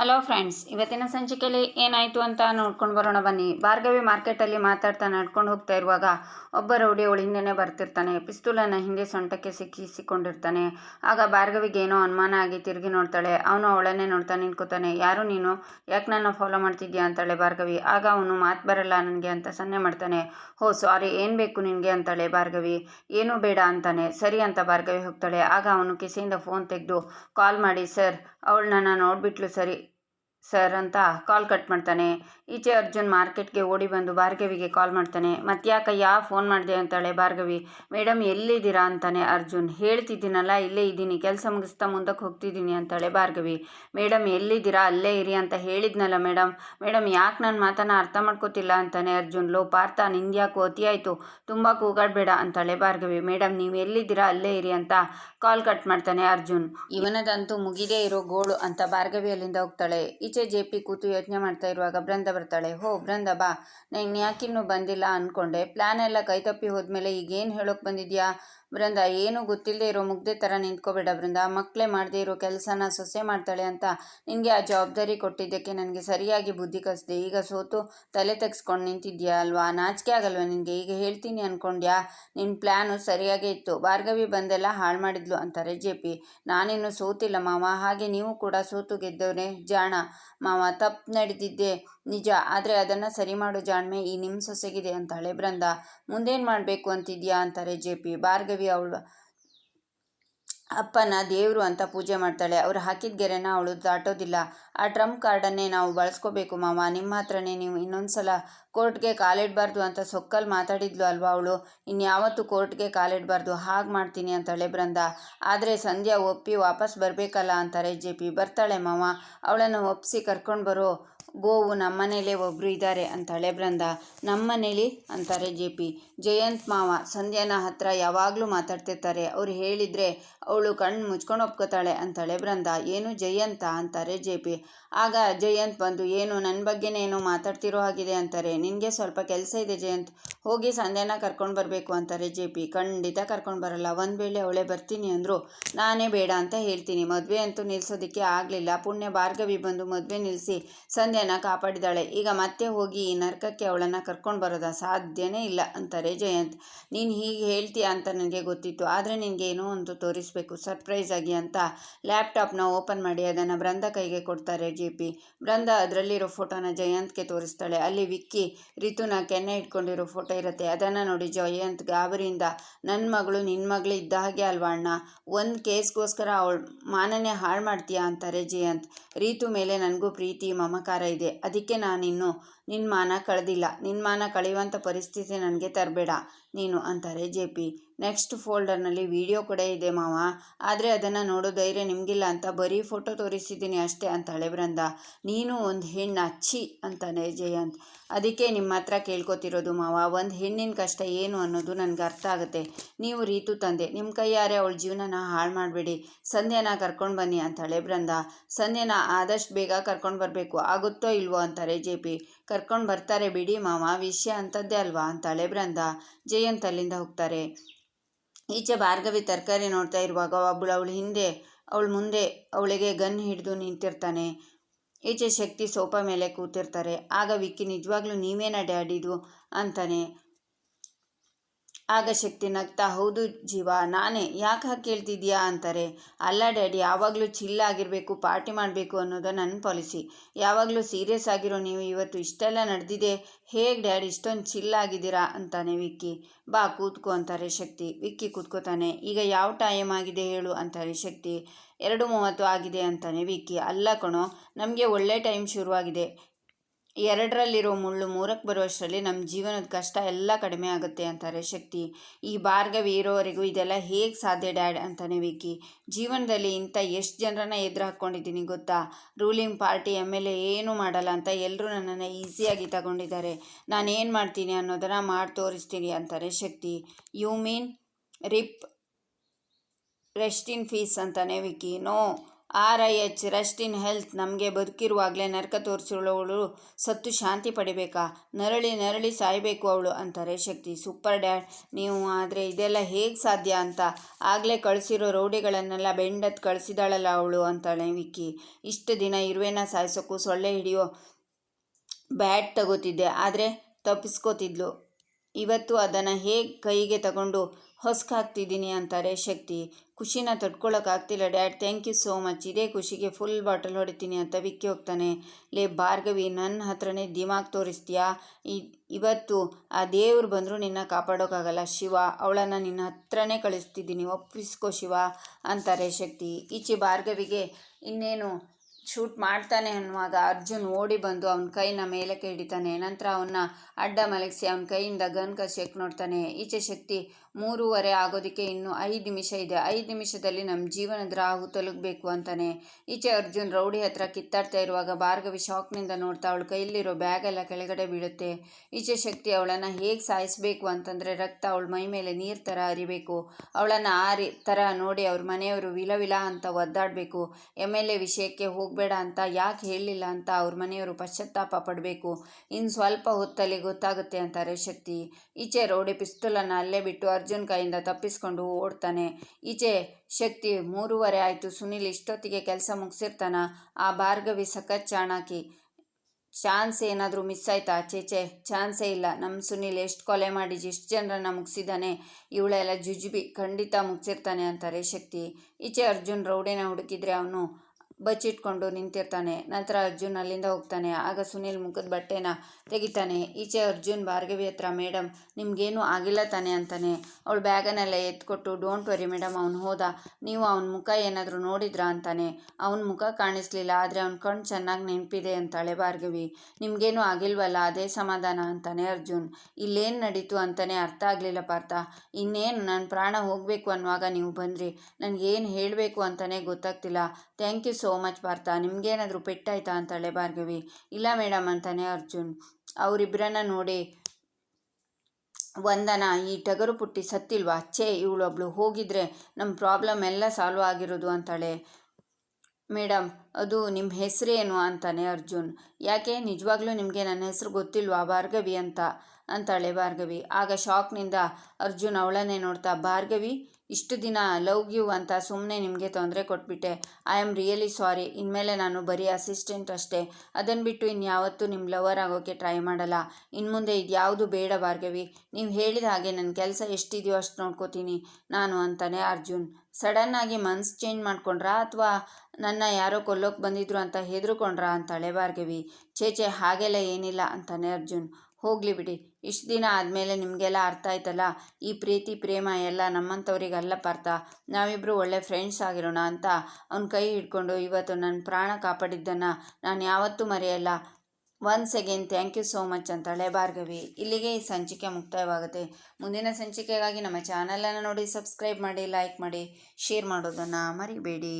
Hello friends ಇವತ್ತಿನ ಸಂಚಿಕೆಯಲ್ಲಿ ಏನಾಯಿತು ಅಂತ ನೋಡ್ಕೊಂಡು ಬರೋಣ ಬನ್ನಿ. ಭಾರ್ಗವಿ ಮಾರ್ಕೆಟಲ್ಲಿ ಮಾತಾಡ್ತಾ ನಡ್ಕೊಂಡು ಹೋಗ್ತಾ ಇರುವಾಗ ಒಬ್ಬ ರೌಡಿ ಅವಳು ಹಿಂದೆನೇ ಬರ್ತಿರ್ತಾನೆ. ಪಿಸ್ತೂಲನ್ನು ಹಿಂದೆ ಸೊಂಟಕ್ಕೆ ಸಿಕ್ಕಿಸಿಕೊಂಡಿರ್ತಾನೆ. ಆಗ ಭಾರ್ಗವಿಗೆ ಏನೋ ಅನುಮಾನ ಆಗಿ ತಿರುಗಿ ನೋಡ್ತಾಳೆ. ಅವನು ಅವಳನ್ನೇ ನೋಡ್ತಾ ನಿಂತ್ಕೋತಾನೆ. ಯಾರು ನೀನು? ಯಾಕೆ ನನ್ನ ಫಾಲೋ ಮಾಡ್ತಿದ್ಯಾ? ಅಂತಾಳೆ ಭಾರ್ಗವಿ. ಆಗ ಅವನು, ಮಾತು ಬರಲ್ಲ ನನಗೆ ಅಂತ ಸನ್ನೆ ಮಾಡ್ತಾನೆ. ಹೋ ಸಾರಿ ಏನು ಬೇಕು ನಿನಗೆ? ಅಂತಾಳೆ ಭಾರ್ಗವಿ. ಏನೂ ಬೇಡ ಅಂತಾನೆ. ಸರಿ ಅಂತ ಭಾರ್ಗವಿ ಹೋಗ್ತಾಳೆ. ಆಗ ಅವನು ಕಿಸೆಯಿಂದ ಫೋನ್ ತೆಗೆದು ಕಾಲ್ ಮಾಡಿ ಸರ್ ಅವಳು ನನ್ನ ನೋಡಿಬಿಟ್ಲು ಸರಿ. ಸರ್ ಅಂತ ಕಾಲ್ ಕಟ್ ಮಾಡ್ತಾನೆ. ಈಚೆ ಅರ್ಜುನ್ ಮಾರ್ಕೆಟ್ಗೆ ಓಡಿ ಬಂದು ಭಾರ್ಗವಿಗೆ ಕಾಲ್ ಮಾಡ್ತಾನೆ. ಮತ್ತ್ಯಾಕಯ್ಯ, ಫೋನ್ ಮಾಡಿದೆ ಅಂತಾಳೆ ಭಾರ್ಗವಿ. ಮೇಡಮ್ ಎಲ್ಲಿದ್ದೀರಾ? ಅಂತಾನೆ ಅರ್ಜುನ್. ಹೇಳ್ತಿದ್ದೀನಲ್ಲ, ಇಲ್ಲೇ ಇದ್ದೀನಿ. ಕೆಲಸ ಮುಗಿಸ್ತಾ ಮುಂದಕ್ಕೆ ಹೋಗ್ತಿದ್ದೀನಿ, ಅಂತಾಳೆ ಭಾರ್ಗವಿ. ಮೇಡಮ್ ಎಲ್ಲಿದ್ದೀರಾ? ಅಲ್ಲೇ ಇರಿ ಅಂತ ಹೇಳಿದ್ನಲ್ಲ ಮೇಡಮ್ ಮೇಡಮ್ ಯಾಕೆ ನನ್ನ ಮಾತನ್ನು ಅರ್ಥ ಮಾಡ್ಕೋತಿಲ್ಲ? ಅಂತಾನೆ ಅರ್ಜುನ್. ಲೋ, ಪಾರ್ಥ, ನಿಂದ್ಯಾಕೋ? ಅತಿಯಾಯಿತು. ತುಂಬ ಕೂಗಾಡಬೇಡ, ಅಂತಾಳೆ ಭಾರ್ಗವಿ. ಮೇಡಮ್ ನೀವು ಎಲ್ಲಿದ್ದೀರಾ? ಅಲ್ಲೇ ಇರಿ ಅಂತ ಕಾಲ್ ಕಟ್ ಮಾಡ್ತಾನೆ ಅರ್ಜುನ್. ಇವನದಂತೂ ಮುಗಿದೇ ಇರೋ ಗೋಳು ಅಂತ ಭಾರ್ಗವಿಯಲ್ಲಿಂದ ಹೋಗ್ತಾಳೆ. ಈಚೆ ಜೆ ಪಿ ಕೂತು ಯೋಚನೆ ಮಾಡ್ತಾ ಇರುವಾಗ ಬೃಂದ ಬರ್ತಾಳೆ. ಹೋ, ಬೃಂದ, ಬಾ. ನಾನು ಯಾಕಿನ್ನೂ ಬಂದಿಲ್ಲ ಅಂದ್ಕೊಂಡೆ ಪ್ಲಾನ್ ಎಲ್ಲ ಕೈತಪ್ಪಿ ಹೋದ್ಮೇಲೆ ಈಗೇನು ಹೇಳೋಕೆ ಬಂದಿದ್ಯಾ? ಬೃಂದ, ಏನು ಗೊತ್ತಿಲ್ಲದೆ ಇರೋ ಮುಗ್ದೆ ಥರ ನಿಂತ್ಕೋಬೇಡ ಬೃಂದ. ಮಕ್ಕಳೇ ಮಾಡದೇ ಇರೋ ಕೆಲಸನ ಸೊಸೆ ಮಾಡ್ತಾಳೆ ಅಂತ ನಿನಗೆ ಆ ಜವಾಬ್ದಾರಿ ಕೊಟ್ಟಿದ್ದಕ್ಕೆ ನನಗೆ ಸರಿಯಾಗಿ ಬುದ್ಧಿ ಕಲಿಸ್ದೆ. ಈಗ ಸೋತು ತಲೆ ತೆಗೆಸ್ಕೊಂಡು ನಿಂತಿದ್ಯಾ ಅಲ್ವಾ? ನಾಚಿಕೆ ಆಗಲ್ವಾ ನಿನಗೆ ಈಗ ಹೇಳ್ತೀನಿ ಅಂದ್ಕೊಂಡ್ಯಾ ನಿನ್ನ ಪ್ಲ್ಯಾನು ಸರಿಯಾಗೇ ಇತ್ತು. ಭಾರ್ಗವಿ ಬಂದೆಲ್ಲ ಹಾಳು ಮಾಡಿದ್ಲು ಅಂತಾರೆ ಜೆ ಪಿ. ನಾನಿನ್ನು ಸೋತಿಲ್ಲ ಮಾವ. ಹಾಗೆ ನೀವು ಕೂಡ ಸೋತು ಗೆದ್ದವ್ರೆ. ಜಾಣ ಮಾವ, ತಪ್ಪು ನಡೆದಿದ್ದೆ. ನಿಜ, ಆದರೆ ಅದನ್ನು ಸರಿ ಮಾಡೋ ಜಾಣ್ಮೆ, ಈ ನಿಮ್ಮ ಸೊಸೆಗಿದೆ ಅಂತಾಳೆ ಬೃಂದ. ಮುಂದೇನು ಮಾಡಬೇಕು ಅಂತಿದ್ಯಾ ಅಂತಾರೆ ಜೆ ಪಿ. ಭಾರ್ಗವಿ ಅವಳು ಅಪ್ಪನ ದೇವರು ಅಂತ ಪೂಜೆ ಮಾಡ್ತಾಳೆ. ಅವ್ರು ಹಾಕಿದ ಗೆರೆನ ಅವಳು ದಾಟೋದಿಲ್ಲ. ಆ ಟ್ರಂಪ್ ಕಾರ್ಡನ್ನೇ ನಾವು ಬಳಸ್ಕೋಬೇಕು ಮಾವ. ನಿಮ್ಮ ಹತ್ರನೇ ನೀವು ಇನ್ನೊಂದು ಸಲ ಕೋರ್ಟ್ಗೆ ಕಾಲಿಡಬಾರ್ದು ಅಂತ ಸೊಕ್ಕಲ್ಲಿ ಮಾತಾಡಿದ್ಲು ಅಲ್ವಾ ಅವಳು? ಇನ್ಯಾವತ್ತೂ ಕೋರ್ಟ್ಗೆ ಕಾಲಿಡಬಾರ್ದು. ಹಾಗೆ ಮಾಡ್ತೀನಿ ಅಂತಾಳೆ ಬ್ರಂದ ಆದರೆ ಸಂಧ್ಯಾ ಒಪ್ಪಿ ವಾಪಸ್ ಬರಬೇಕಲ್ಲ ಅಂತಾರೆ ಜೆ ಪಿ. ಬರ್ತಾಳೆ ಮಾವ. ಅವಳನ್ನು ಒಪ್ಪಿಸಿ ಕರ್ಕೊಂಡು ಬರೋ ಗೋವು ನಮ್ಮನೇಲೇ ಒಬ್ಬರು ಇದ್ದಾರೆ ಅಂತಾಳೆ ಬೃಂದ ನಮ್ಮನೇಲಿ ಅಂತಾರೆ ಜೆ ಪಿ. ಜಯಂತ್ ಮಾವ, ಸಂಧ್ಯಾನ ಹತ್ರ ಯಾವಾಗಲೂ ಮಾತಾಡ್ತಿರ್ತಾರೆ. ಅವ್ರು ಹೇಳಿದರೆ ಅವಳು ಕಣ್ಣು ಮುಚ್ಕೊಂಡು ಒಪ್ಕೋತಾಳೆ ಅಂತಾಳೆ ಬೃಂದ ಏನು ಜಯಂತ ಅಂತಾರೆ ಜೆ ಪಿ. ಆಗ ಜಯಂತ್ ಬಂದು, ಏನು ನನ್ನ ಬಗ್ಗೆನೇ ಏನು ಮಾತಾಡ್ತಿರೋ ಹಾಗಿದೆ ಅಂತಾರೆ. ನಿನಗೆ ಸ್ವಲ್ಪ ಕೆಲಸ ಇದೆ ಜಯಂತ್. ಹೋಗಿ ಸಂಧ್ಯಾನ ಕರ್ಕೊಂಡು ಬರಬೇಕು ಅಂತಾರೆ ಜೆ ಪಿ. ಖಂಡಿತ ಕರ್ಕೊಂಡು ಬರಲ್ಲ. ಒಂದು ವೇಳೆ ಅವಳೇ ಬರ್ತೀನಿ ಅಂದರು ನಾನೇ ಬೇಡ ಅಂತ ಹೇಳ್ತೀನಿ. ಮದುವೆ ಅಂತೂ ನಿಲ್ಲಿಸೋದಕ್ಕೆ ಆಗಲಿಲ್ಲ. ಪುಣ್ಯ ಭಾರ್ಗವಿ ಬಂದು ಮದುವೆ ನಿಲ್ಲಿಸಿ ಸಂಧ್ಯಾನ ಕಾಪಾಡಿದಾಳೆ ಈಗ ಮತ್ತೆ ಹೋಗಿ ಈ ನರ್ಕಕ್ಕೆ ಅವಳನ್ನು ಕರ್ಕೊಂಡು ಬರೋದ ಸಾಧ್ಯನೇ ಇಲ್ಲ ಅಂತಾರೆ ಜಯಂತ್. ನೀನು ಹೀಗೆ ಹೇಳ್ತೀಯ ಅಂತ ನನಗೆ ಗೊತ್ತಿತ್ತು. ಆದರೆ ನಿನಗೆ ಏನೋ ಒಂದು ತೋರಿಸಬೇಕು. ಸರ್ಪ್ರೈಸ್ ಆಗಿ ಅಂತ ಲ್ಯಾಪ್ಟಾಪ್ನ ಓಪನ್ ಮಾಡಿ ಅದನ್ನು ಬೃಂದ ಕೈಗೆ ಕೊಡ್ತಾರೆ ಜೆ ಪಿ. ಬೃಂದ ಅದರಲ್ಲಿರೋ ಫೋಟೋನ ಜಯಂತ್ಗೆ ತೋರಿಸ್ತಾಳೆ. ಅಲ್ಲಿ ವಿಕ್ಕಿ, ರಿತುನ ಕೆನ್ನೆ ಇಟ್ಕೊಂಡಿರೋ ಫೋಟೋ ಇರುತ್ತೆ. ಅದನ್ನು ನೋಡಿ ಜಯಂತ್ ಗಾಬರಿಯಿಂದ ನನ್ನ ಮಗಳು ನಿನ್ನ ಮಗಳು ಇದ್ದ ಹಾಗೆ ಅಲ್ವಾ ಅಣ್ಣ? ಒಂದು ಕೇಸ್ಗೋಸ್ಕರ ಅವಳು ಮಾನನೆ ಹಾಳು ಮಾಡ್ತೀಯಾ? ಅಂತಾರೆ ಜಯಂತ್. ರೀತು ಮೇಲೆ ನನಗೂ ಪ್ರೀತಿ, ಮಮಕಾರ ಇದೆ. ಅದಕ್ಕೆ ನಾನಿನ್ನು ನಿನ್ನ ಮಾನ ಕಳೆದಿಲ್ಲ. ನಿನ್ನ ಮಾನ ಕಳೆಯುವಂಥ ಪರಿಸ್ಥಿತಿ ನನಗೆ ತರಬೇಡ ನೀನು, ಅಂತಾರೆ ಜೆ ಪಿ. ನೆಕ್ಸ್ಟ್ ಫೋಲ್ಡರ್ನಲ್ಲಿ ವಿಡಿಯೋ ಕೂಡ ಇದೆ ಮಾವ. ಆದರೆ ಅದನ್ನು ನೋಡೋ ಧೈರ್ಯ ನಿಮಗಿಲ್ಲ ಅಂತ ಬರೀ ಫೋಟೋ ತೋರಿಸಿದ್ದೀನಿ ಅಷ್ಟೇ ಅಂತಾಳೆ ಬೃಂದ ನೀನು ಒಂದು ಹೆಣ್ಣು ಅಚ್ಚಿ, ಅಂತಾನೆ ಜಯಂತ್. ಅದಕ್ಕೆ ನಿಮ್ಮ ಹತ್ರ ಕೇಳ್ಕೊತಿರೋದು ಮಾವ ಒಂದು ಹೆಣ್ಣಿನ ಕಷ್ಟ ಏನು ಅನ್ನೋದು ನನಗೆ ಅರ್ಥ ಆಗುತ್ತೆ. ನೀವು ರೀತು ತಂದೆ ನಿಮ್ಮ ಕೈಯಾರೆ ಅವಳ ಜೀವನನ ಹಾಳು ಮಾಡಬೇಡಿ. ಸಂಧ್ಯಾನ ಕರ್ಕೊಂಡು ಬನ್ನಿ ಅಂತಾಳೆ ಬೃಂದ. ಸಂಧ್ಯಾನ ಆದಷ್ಟು ಬೇಗ ಕರ್ಕೊಂಡು ಬರಬೇಕು. ಆಗುತ್ತೋ ಇಲ್ವೋ ಅಂತಾರೆ ಜೆ ಪಿ. ಕರ್ಕೊಂಡು ಬರ್ತಾರೆ ಬಿಡಿ ಮಾವ, ವಿಷಯ ಅಂಥದ್ದೇ ಅಲ್ವಾ ಅಂತಾಳೆ ಬೃಂದ. ಜಯಂತ್ ಅಲ್ಲಿಂದ ಹೋಗ್ತಾರೆ. ಈಚೆ ಭಾರ್ಗವಿ ತರಕಾರಿ ನೋಡ್ತಾ ಇರುವಾಗ ಒಬ್ಬಳು ಅವಳು ಹಿಂದೆ ಅವಳು ಮುಂದೆ ಅವಳಿಗೆ ಗನ್ ಹಿಡಿದು ನಿಂತಿರ್ತಾನೆ. ಈಚೆ ಶಕ್ತಿ ಸೋಫಾ ಮೇಲೆ ಕೂತಿರ್ತಾರೆ. ಆಗ ವಿಕ್ಕಿ ನಿಜವಾಗ್ಲೂ ನೀವೇನ ಡ್ಯಾಡಿದು? ಅಂತಾನೆ. ಆಗ ಶಕ್ತಿ ನಗ್ತಾ, ಹೌದು ಜೀವ, ನಾನೇ. ಯಾಕೆ ಕೇಳ್ತಿದ್ಯಾ ಅಂತಾರೆ. ಅಲ್ಲ ಡ್ಯಾಡಿ, ಯಾವಾಗಲೂ ಚಿಲ್ ಆಗಿರಬೇಕು, ಪಾರ್ಟಿ ಮಾಡಬೇಕು ಅನ್ನೋದು ನನ್ನ ಪಾಲಿಸಿ. ಯಾವಾಗಲೂ ಸೀರಿಯಸ್ ಆಗಿರೋ ನೀವು ಇವತ್ತು ಇಷ್ಟೆಲ್ಲ ನಡೆದಿದೆ. ಹೇಗೆ ಡ್ಯಾಡಿ, ಇಷ್ಟೊಂದು ಚಿಲ್ ಆಗಿದ್ದೀರಾ? ಅಂತಾನೆ ವಿಕ್ಕಿ. ಬಾ, ಕೂತ್ಕೋ, ಅಂತಾರೆ ಶಕ್ತಿ. ವಿಕ್ಕಿ ಕೂತ್ಕೋತಾನೆ. ಈಗ ಯಾವ ಟೈಮ್ ಆಗಿದೆ ಹೇಳು, ಅಂತಾರೆ ಶಕ್ತಿ. ಎರಡು ಮೂವತ್ತು ಆಗಿದೆ, ಅಂತಾನೆ ವಿಕ್ಕಿ. ಅಲ್ಲ ಕಣೋ, ನಮಗೆ ಒಳ್ಳೆ ಟೈಮ್ ಶುರುವಾಗಿದೆ. ಎರಡರಲ್ಲಿರೋ ಮುಳ್ಳು ಮೂರಕ್ಕೆ ಬರುವಷ್ಟರಲ್ಲಿ ನಮ್ಮ ಜೀವನದ ಕಷ್ಟ ಎಲ್ಲ ಕಡಿಮೆ ಆಗುತ್ತೆ ಅಂತಾರೆ ಶಕ್ತಿ. ಈ ಭಾರ್ಗವಿ ಇರೋವರೆಗೂ ಇದೆಲ್ಲ ಹೇಗೆ ಸಾಧ್ಯ ಡ್ಯಾಡ್ ಅಂತಾನೆ ವಿಕ್ಕಿ ಜೀವನದಲ್ಲಿ ಇಂಥ ಎಷ್ಟು ಜನರನ್ನ ಎದುರು ಹಾಕ್ಕೊಂಡಿದ್ದೀನಿ ಗೊತ್ತಾ? ರೂಲಿಂಗ್ ಪಾರ್ಟಿ ಎಂ ಎಲ್ ಏನೂ ಮಾಡಲ್ಲ ಅಂತ ಎಲ್ಲರೂ ನನ್ನನ್ನು ಈಸಿಯಾಗಿ ತಗೊಂಡಿದ್ದಾರೆ. ನಾನು ಏನು ಮಾಡ್ತೀನಿ ಅನ್ನೋದನ್ನು ಮಾಡಿ ತೋರಿಸ್ತೀನಿ ಅಂತಾರೆ Shakti. You mean rip rest in peace ಅಂತಾನೆ Vicky no R I H rest in health ನಮಗೆ ಬದುಕಿರುವಾಗಲೇ ನರಕ ತೋರಿಸಿರೋಳು ಸತ್ತು ಶಾಂತಿ ಪಡಿಬೇಕಾ? ನರಳಿ ನರಳಿ ಸಾಯಬೇಕು ಅವಳು ಅಂತಾರೆ ಶಕ್ತಿ. ಸೂಪರ್ ಡ್ಯಾಡ್, ನೀವು ಆದರೆ ಇದೆಲ್ಲ ಹೇಗೆ ಸಾಧ್ಯ ಅಂತ? ಆಗಲೇ ಕಳಿಸಿರೋ ರೌಡಿಗಳನ್ನೆಲ್ಲ ಬೆಂಡತ್ ಕಳಿಸಿದಾಳಲ್ಲ ಅವಳು ಅಂತಾಳೆ ವಿಕ್ಕಿ. ಇಷ್ಟು ದಿನ ಇರುವೆನ ಸಾಯಿಸೋಕ್ಕೂ ಸೊಳ್ಳೆ ಹಿಡಿಯೋ ಬ್ಯಾಟ್ ತಗೋತಿದ್ದೆ, ಆದರೆ ತಪ್ಪಿಸ್ಕೋತಿದ್ಲು. ಇವತ್ತು ಅದನ್ನು ಹೇಗೆ ಕೈಗೆ ತಗೊಂಡು ಹೊಸ್ಕಾಗ್ತಿದ್ದೀನಿ ಅಂತಾರೆ ಶಕ್ತಿ. ಖುಷಿನ ತಡ್ಕೊಳ್ಳೋಕ್ಕಾಗ್ತಿಲ್ಲ dad. Thank you so much. ಇದೇ ಖುಷಿಗೆ ಫುಲ್ ಬಾಟಲ್ ಹೊಡಿತೀನಿ ಅಂತ ವಿಕ್ಕಿ ಹೋಗ್ತಾನೆ. ಲೇ ಭಾರ್ಗವಿ ನನ್ನ ಹತ್ರನೇ ದಿಮಾಗ್ ತೋರಿಸ್ತೀಯಾ? ಇವತ್ತು ಆ ದೇವ್ರು ಬಂದರೂ ನಿನ್ನ ಕಾಪಾಡೋಕ್ಕಾಗಲ್ಲ ಶಿವ. ಅವಳನ್ನು ನಿನ್ನ ಹತ್ರನೇ ಕಳಿಸ್ತಿದ್ದೀನಿ. ಒಪ್ಪಿಸ್ಕೋ ಶಿವ ಅಂತಾರೆ ಶಕ್ತಿ. ಈಚೆ ಭಾರ್ಗವಿಗೆ ಇನ್ನೇನು ಶೂಟ್ ಮಾಡ್ತಾನೆ ಅನ್ನುವಾಗ ಅರ್ಜುನ್ ಓಡಿ ಬಂದು ಅವನ ಕೈನ ಮೇಲಕ್ಕೆ ಹಿಡಿತಾನೆ. ನಂತರ ಅವನ್ನ ಅಡ್ಡ ಮಲಗಿಸಿ ಅವನ ಕೈಯಿಂದ ಗನ್ ಕಸಿಯಕ್ಕೆ ನೋಡ್ತಾನೆ. ಈಚೆ ಶಕ್ತಿ ಮೂರುವರೆ ಆಗೋದಕ್ಕೆ ಇನ್ನು ಐದು ನಿಮಿಷ ಇದೆ. ಐದು ನಿಮಿಷದಲ್ಲಿ ನಮ್ಮ ಜೀವನದ ರಾಹು ತಲುಗಬೇಕು ಅಂತಾನೆ. ಈಚೆ ಅರ್ಜುನ್ ರೌಡಿ ಹತ್ರ ಕಿತ್ತಾಡ್ತಾ ಇರುವಾಗ ಭಾರ್ಗವಿ ಶಾಕ್ನಿಂದ ನೋಡ್ತಾ ಅವಳು ಕೈಯಲ್ಲಿರೋ ಬ್ಯಾಗ್ ಎಲ್ಲ ಕೆಳಗಡೆ ಬೀಳುತ್ತೆ. ಈಚೆ ಶಕ್ತಿ ಅವಳನ್ನು ಹೇಗೆ ಸಾಯಿಸಬೇಕು ಅಂತಂದರೆ ರಕ್ತ ಅವಳ ಮೈ ಮೇಲೆ ನೀರು ಥರ ಹರಿಬೇಕು. ಅವಳನ್ನು ಆ ಥರ ನೋಡಿ ಅವ್ರ ಮನೆಯವರು ವಿಲ ವಿಲ ಅಂತ ಒದ್ದಾಡಬೇಕು. ಎಂ ಎಲ್ ಎ ವಿಷಯಕ್ಕೆ ಹೋಗಬೇಡ ಅಂತ ಯಾಕೆ ಹೇಳಲಿಲ್ಲ ಅಂತ ಅವ್ರ ಮನೆಯವರು ಪಶ್ಚಾತ್ತಾಪ ಪಡಬೇಕು. ಇನ್ನು ಸ್ವಲ್ಪ ಹೊತ್ತಲ್ಲಿ ಗೊತ್ತಾಗುತ್ತೆ ಅಂತಾರೆ ಶಕ್ತಿ. ಈಚೆ ರೌಡಿ ಪಿಸ್ತೂಲನ್ನು ಅಲ್ಲೇ ಬಿಟ್ಟು ಅರ್ಜುನ್ ಕೈಯಿಂದ ತಪ್ಪಿಸ್ಕೊಂಡು ಓಡ್ತಾನೆ. ಈಚೆ ಶಕ್ತಿ ಮೂರುವರೆ ಆಯಿತು. ಸುನಿಲ್ ಇಷ್ಟೊತ್ತಿಗೆ ಕೆಲಸ ಮುಗಿಸಿರ್ತಾನ. ಆ ಭಾರ್ಗವಿ ಸಖತ್ ಚಾಣಾಕಿ. ಚಾನ್ಸ್ ಏನಾದರೂ ಮಿಸ್ ಆಯ್ತಾ? ಚೇಚೆ ಚಾನ್ಸೇ ಇಲ್ಲ. ನಮ್ಮ ಸುನಿಲ್ ಎಷ್ಟು ಕೊಲೆ ಮಾಡಿ ಎಷ್ಟು ಜನರನ್ನ ಮುಗಿಸಿದ್ದಾನೆ ಇವಳೆಲ್ಲ ಜುಜುಬಿ ಖಂಡಿತ ಮುಗಿಸಿರ್ತಾನೆ ಅಂತಾರೆ ಶಕ್ತಿ. ಈಚೆ ಅರ್ಜುನ್ ರೌಡಿನ ಹುಡುಕಿದ್ರೆ ಅವನು ಬಚ್ಚಿಟ್ಕೊಂಡು ನಿಂತಿರ್ತಾನೆ. ನಂತರ ಅರ್ಜುನ್ ಅಲ್ಲಿಂದ ಹೋಗ್ತಾನೆ. ಆಗ ಸುನಿಲ್ ಮುಖದ ಬಟ್ಟೆನ ತೆಗಿತಾನೆ. ಈಚೆ ಅರ್ಜುನ್ ಭಾರ್ಗವಿ ಹತ್ರ ಮೇಡಮ್ ನಿಮಗೇನು ಆಗಿಲ್ಲ ತಾನೆ ಅಂತಾನೆ. ಅವಳು ಬ್ಯಾಗನ್ನೆಲ್ಲ ಎತ್ಕೊಟ್ಟು, ಡೋಂಟ್ ವರಿ ಮೇಡಮ್ ಅವನು ಹೋದ. ನೀವು ಅವನ ಮುಖ ಏನಾದರೂ ನೋಡಿದ್ರಾ ಅಂತಾನೆ. ಅವನ ಮುಖ ಕಾಣಿಸ್ಲಿಲ್ಲ, ಆದರೆ ಅವ್ನ ಕಣ್ಣು ಚೆನ್ನಾಗಿ ನೆನಪಿದೆ ಅಂತಾಳೆ ಭಾರ್ಗವಿ. ನಿಮಗೇನು ಆಗಿಲ್ವಲ್ಲ, ಅದೇ ಸಮಾಧಾನ ಅಂತಾನೆ ಅರ್ಜುನ್. ಇಲ್ಲೇನು ನಡೀತು ಅಂತಾನೆ ಅರ್ಥ ಆಗಲಿಲ್ಲ ಪಾರ್ಥ. ಇನ್ನೇನು ನನ್ನ ಪ್ರಾಣ ಹೋಗಬೇಕು ಅನ್ನುವಾಗ ನೀವು ಬಂದ್ರಿ. ನನಗೇನು ಹೇಳಬೇಕು ಅಂತಾನೆ ಗೊತ್ತಾಗ್ತಿಲ್ಲ. Thank you so much Partha ನಿಮಗೇನಾದರೂ ಪೆಟ್ಟಾಯ್ತಾ ಅಂತಾಳೆ ಭಾರ್ಗವಿ? ಇಲ್ಲ ಮೇಡಮ್ ಅಂತಾನೆ ಅರ್ಜುನ್. ಅವರಿಬ್ಬರನ್ನ ನೋಡಿ ವಂದನ, ಈ ಟಗರು ಪುಟ್ಟಿ ಸತ್ತಿಲ್ವಾ? ಛೇ, ಇವಳೊಬ್ಳು ಹೋಗಿದ್ರೆ ನಮ್ಮ ಪ್ರಾಬ್ಲಮ್ ಎಲ್ಲ ಸಾಲ್ವ್ ಆಗಿರೋದು ಅಂತಾಳೆ. ಮೇಡಮ್ ಅದು ನಿಮ್ಮ ಹೆಸರೇನು ಅಂತಾನೆ ಅರ್ಜುನ್. ಯಾಕೆ? ನಿಜವಾಗ್ಲೂ ನಿಮಗೆ ನನ್ನ ಹೆಸರು ಗೊತ್ತಿಲ್ವಾ ಭಾರ್ಗವಿ ಅಂತ? ಅಂತಾಳೆ ಭಾರ್ಗವಿ. ಆಗ ಶಾಕ್ನಿಂದ ಅರ್ಜುನ್ ಅವಳನ್ನೇ ನೋಡ್ತಾ, ಭಾರ್ಗವಿ ಇಷ್ಟು ದಿನ ಲವ್ ಯು ಅಂತ ಸುಮ್ಮನೆ ನಿಮಗೆ ತೊಂದರೆ ಕೊಟ್ಬಿಟ್ಟೆ. I am really sorry. ಇನ್ಮೇಲೆ ನಾನು ಬರೀ ಅಸಿಸ್ಟೆಂಟ್ ಅಷ್ಟೇ. ಅದನ್ನು ಬಿಟ್ಟು ಇನ್ಯಾವತ್ತೂ ನಿಮ್ಮ ಲವರ್ ಆಗೋಕ್ಕೆ ಟ್ರೈ ಮಾಡಲ್ಲ. ಇನ್ನು ಮುಂದೆ ಇದು ಯಾವುದು ಬೇಡ ಭಾರ್ಗವಿ. ನೀವು ಹೇಳಿದ ಹಾಗೆ ನನ್ನ ಕೆಲಸ ಎಷ್ಟಿದೆಯೋ ಅಷ್ಟು ನೋಡ್ಕೋತೀನಿ ನಾನು ಅಂತಾನೆ ಅರ್ಜುನ್. ಸಡನ್ನಾಗಿ ಮನ್ಸು ಚೇಂಜ್ ಮಾಡ್ಕೊಂಡ್ರಾ ಅಥವಾ ನನ್ನ ಯಾರೋ ಕೊಲ್ಲೋಕೆ ಬಂದಿದ್ರು ಅಂತ ಹೆದರ್ಕೊಂಡ್ರಾ ಅಂತಾಳೆ ಭಾರ್ಗವಿ. ಚೇಚೆ ಹಾಗೆಲ್ಲ ಏನಿಲ್ಲ ಅಂತಾನೆ ಅರ್ಜುನ್. ಹೋಗಲಿ ಬಿಡಿ. ಇಷ್ಟು ದಿನ ಆದಮೇಲೆ ನಿಮಗೆಲ್ಲ ಅರ್ಥ ಆಯ್ತಲ್ಲ? ಈ ಪ್ರೀತಿ, ಪ್ರೇಮ ಎಲ್ಲ ನಮ್ಮಂಥವ್ರಿಗೆ ಅಲ್ಲಪ್ಪ ಅರ್ಥ ನಾವಿಬ್ಬರು ಒಳ್ಳೆ ಫ್ರೆಂಡ್ಸ್ ಆಗಿರೋಣ ಅಂತ ಅವ್ನ ಕೈ ಹಿಡ್ಕೊಂಡು ಇವತ್ತು ನನ್ನ ಪ್ರಾಣ ಕಾಪಾಡಿದ್ದನ್ನು ನಾನು ಯಾವತ್ತೂ ಮರೆಯಲ್ಲ. Once again thank you so much ಅಂತಾಳೆ ಭಾರ್ಗವಿ. ಇಲ್ಲಿಗೆ ಈ ಸಂಚಿಕೆ ಮುಕ್ತಾಯವಾಗುತ್ತೆ. ಮುಂದಿನ ಸಂಚಿಕೆಗಾಗಿ ನಮ್ಮ ಚಾನಲನ್ನು ನೋಡಿ ಸಬ್ಸ್ಕ್ರೈಬ್ ಮಾಡಿ ಲೈಕ್ ಮಾಡಿ ಶೇರ್ ಮಾಡೋದನ್ನು ಮರಿಬೇಡಿ.